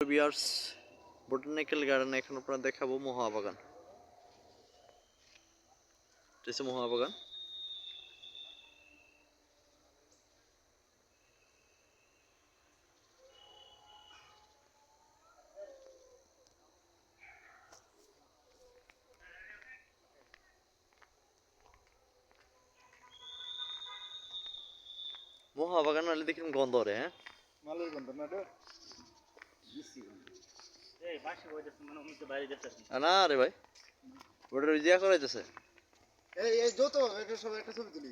বিয়ার্স botanical গার্ডেনে এখন আপনারা দেখাবো মহাবাগান এটা হচ্ছে মহাবাগান মহাবাগান নাহলে দেখি গন্ধ রে হ্যাঁ মালের গন্ধ না না রে ভাই ওটা জিয়া করাইতেছে এই এই যত একটা সব একটা ছবি তুলি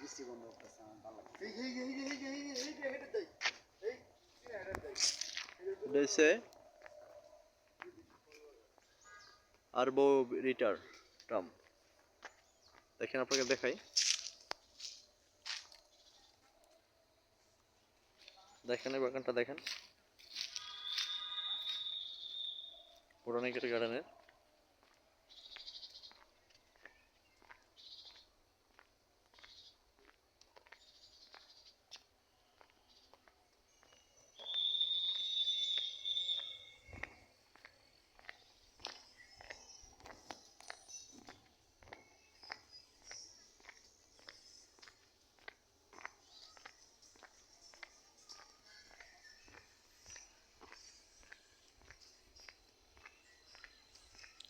মিষ্টি গন্ধ করতেছে আমার ভালো এই এই এই এই এই এই এই হেডে দেই এই হেডে দেই এটা আরবো রিটার টাম দেখেন আপনাকে দেখাই দেখেন এই বাগানটা দেখেন। পুরানিকের গার্ডেনের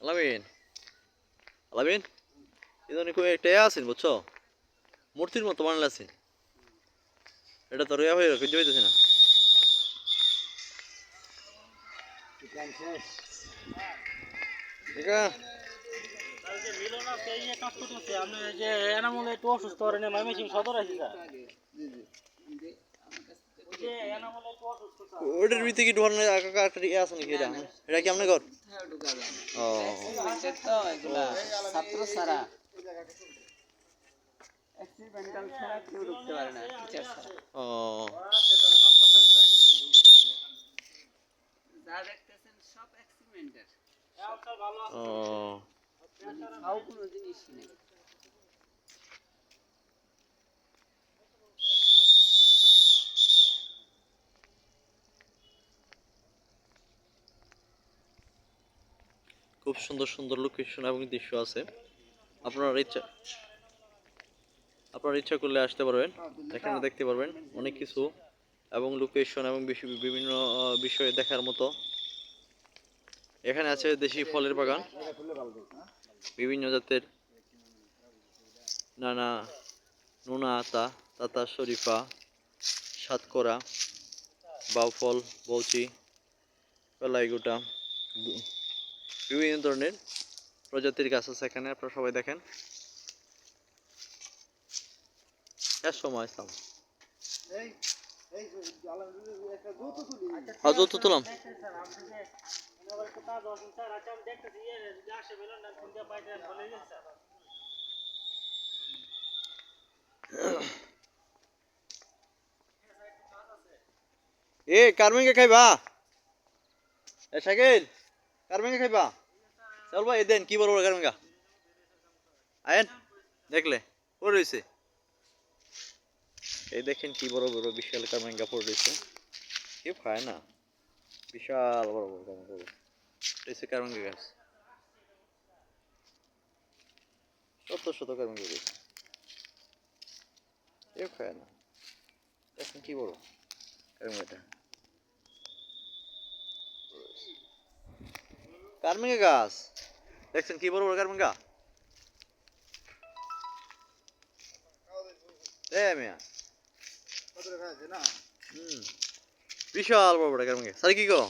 আলামিন। আলামিন এখানে কই একটা আছেন, বুঝছ? মূর্তির মতো বানালে আছেন। এটা তো রয়া হয়ে খুঁজে পাইতেছি না। অসুস্থ সদর আছে স্যার ওই যে এনামুল একটু অসুস্থ স্যার ওটার ভিতরে কি ঢোকানো একটা ইয়ে আছে নাকি এটা? এটা কি আপনার ঘর? ও। ছাত্র ছাড়া ও। যা দেখতেছেন সব এক্সপেরিমেন্টাল ও। কোনো জিনিসই নেই। খুব সুন্দর সুন্দর লোকেশন এবং দৃশ্য আছে। আপনার ইচ্ছা আপনার ইচ্ছা করলে আসতে পারবেন। এখানে দেখতে পারবেন অনেক কিছু এবং লোকেশন এবং বিভিন্ন বিষয় দেখার মতো। এখানে আছে দেশি ফলের বাগান। বিভিন্ন জাতের নানা নোনা আতা তাতা, শরীফা, সাতকরা, বাউফল, বৌচি, পেলাইগুটা বিভিন্ন ধরনের প্রজাতির গাছ আছে এখানে আপনারা সবাই দেখেন। সময় ইসলাম। এই এই আলহামদুলিল্লাহ একটা যত তুলি আজ তো তুলাম স্যার আপনি যে এনাবার কথা দর্শন স্যার আচ্ছা আমি দেখতেছি ইয়ে এ কারমেঙ্গে খাইবা? এ শাকিল কারমেঙ্গে খাইবা? চল ভাই দেন, কি বলব কারমেঙ্গা আয়েন, দেখলে, পড়ে রয়েছে। এই দেখেন কি বড় বড় বিশাল কারমেঙ্গা পড়ে রয়েছে। কেউ খায় না, বিশাল বড় বড় কারমেঙ্গা এটা কারমেঙ্গা গাছ। শত শত কারমেঙ্গা রয়েছে। কেউ খায় না, দেখেন কি বড় কারমেঙ্গাটা কারমেঙ্গা গাছ। দেখছেন কি বড় বড় কারমেঙ্গা মিয়া। বিশাল বড় বড় কারমিঙ্গা স্যার কি কো